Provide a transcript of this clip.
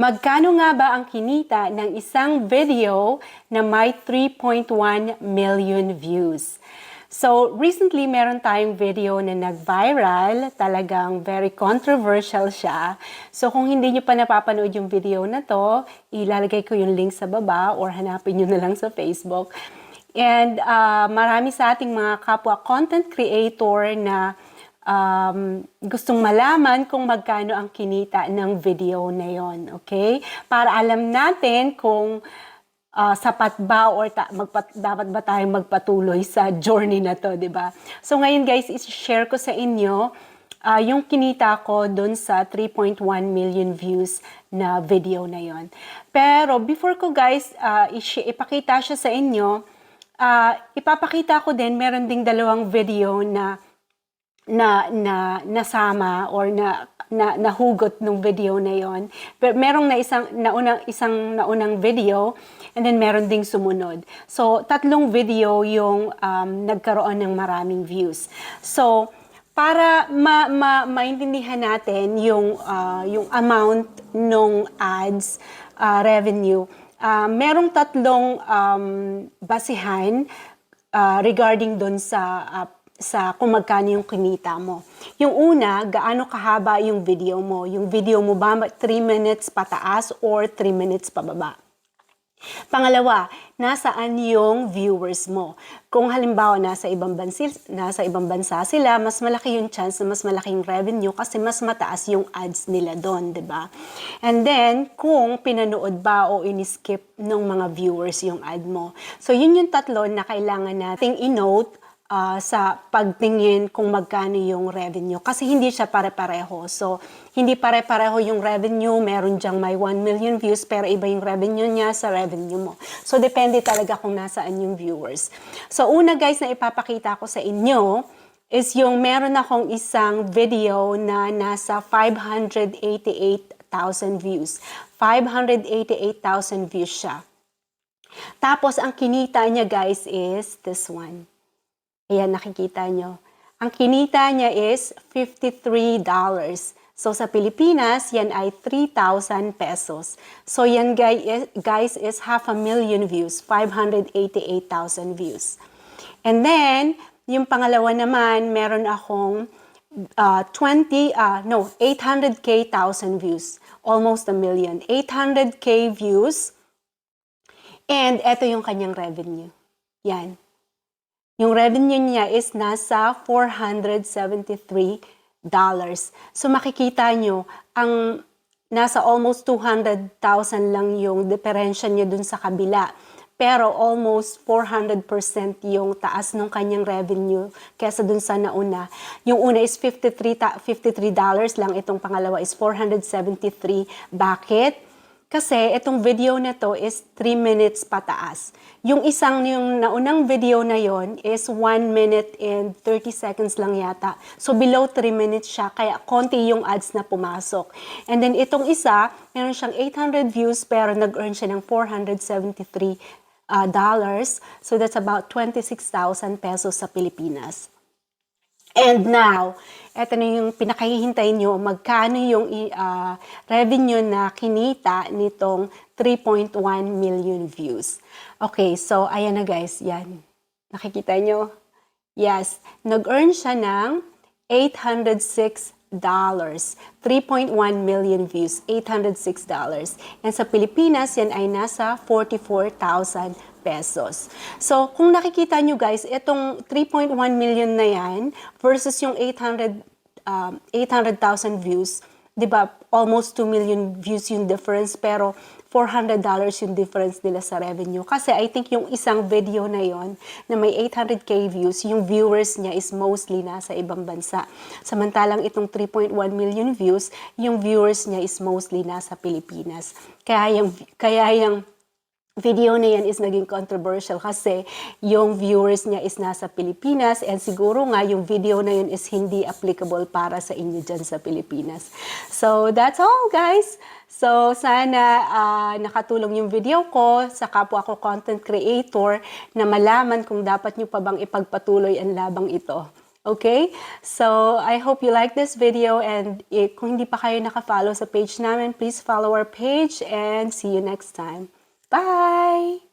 Magkano nga ba ang kinita ng isang video na may 3.1 million views? So, recently meron tayong video na nag-viral, talagang very controversial siya. So, kung hindi nyo pa napapanood yung video na to, ilalagay ko yung link sa baba or hanapin nyo na lang sa Facebook. And ah, marami sa ating mga kapwa content creator na um, gustong malaman kung magkano ang kinita ng video na yon, okay? Para alam natin kung ah, sapat ba or ta- magpat- dapat ba tayong magpatuloy sa journey na to, di ba? So ngayon guys, i-share ko sa inyo ah, yung kinita ko dun sa 3.1 million views na video na yon. Pero before ko guys, ishi- ipakita siya sa inyo, ah, ipapakita ko din, meron ding dalawang video na na na nasama or na na nahugot nung video na yon. Pero merong na isang naunang isang naunang video and then meron ding sumunod. So tatlong video yung um, nagkaroon ng maraming views. So para ma, ma maintindihan natin yung ah, yung amount nung ads ah, revenue, ah, merong tatlong um, basihan ah, regarding doon sa ah, sa kung magkano yung kinita mo. Yung una, gaano kahaba yung video mo. Yung video mo ba 3 minutes pataas or 3 minutes pababa. Pangalawa, nasaan yung viewers mo? Kung halimbawa nasa ibang bansa, nasa ibang bansa sila, mas malaki yung chance na mas malaking revenue kasi mas mataas yung ads nila doon, 'di ba? And then, kung pinanood ba o in-skip ng mga viewers yung ad mo. So, yun yung tatlo na kailangan nating i-note ah, sa pagtingin kung magkano yung revenue. Kasi hindi siya pare-pareho. So, hindi pare-pareho yung revenue. Meron diyang may 1 million views, pero iba yung revenue niya sa revenue mo. So, depende talaga kung nasaan yung viewers. So, una guys na ipapakita ko sa inyo is yung meron akong isang video na nasa 588,000 views. 588,000 views siya. Tapos, ang kinita niya guys is this one. Ayan, nakikita nyo. Ang kinita niya is $53. So, sa Pilipinas, yan ay 3,000 pesos. So, yan guy- guys is half a million views, 588,000 views. And then, yung pangalawa naman, meron akong uh, 20, uh, no, 800k thousand views. Almost a million. 800k views. And eto yung kanyang revenue. Yan. Yung revenue niya is nasa $473. So makikita nyo, ang nasa almost 200,000 lang yung diferensya niya dun sa kabila. Pero almost 400% yung taas ng kanyang revenue kesa dun sa nauna. Yung una is 53, ta- $53 lang, itong pangalawa is 473. Bakit? Kasi itong video na to is 3 minutes pataas. Yung isang, yung naunang video na yon is 1 minute and 30 seconds lang yata. So below 3 minutes siya, kaya konti yung ads na pumasok. And then itong isa, meron siyang 800 views pero nag-earn siya ng 473 uh, dollars. So that's about 26,000 pesos sa Pilipinas. And now, eto na yung pinakahihintay nyo, magkano yung ah, revenue na kinita nitong 3.1 million views. Okay, so ayan na guys, yan. Nakikita nyo? Yes, nag-earn siya ng 806 dollars. 3.1 million views, 806 dollars. And sa Pilipinas, yan ay nasa 44,000 pesos. So, kung nakikita nyo guys, itong 3.1 million na yan versus yung 800 um, 800,000 views, 'di ba? Almost 2 million views yung difference pero $400 yung difference nila sa revenue. Kasi I think yung isang video na yon na may 800k views, yung viewers niya is mostly nasa ibang bansa. Samantalang itong 3.1 million views, yung viewers niya is mostly nasa Pilipinas. Kaya yung, kaya yung video na yan is naging controversial kasi yung viewers niya is nasa Pilipinas and siguro nga yung video na yun is hindi applicable para sa inyo dyan sa Pilipinas. So that's all guys. So sana ah, nakatulong yung video ko sa kapwa ko content creator na malaman kung dapat nyo pa bang ipagpatuloy ang labang ito. Okay? So, I hope you like this video and eh, kung hindi pa kayo naka-follow sa page namin, please follow our page and see you next time. Bye!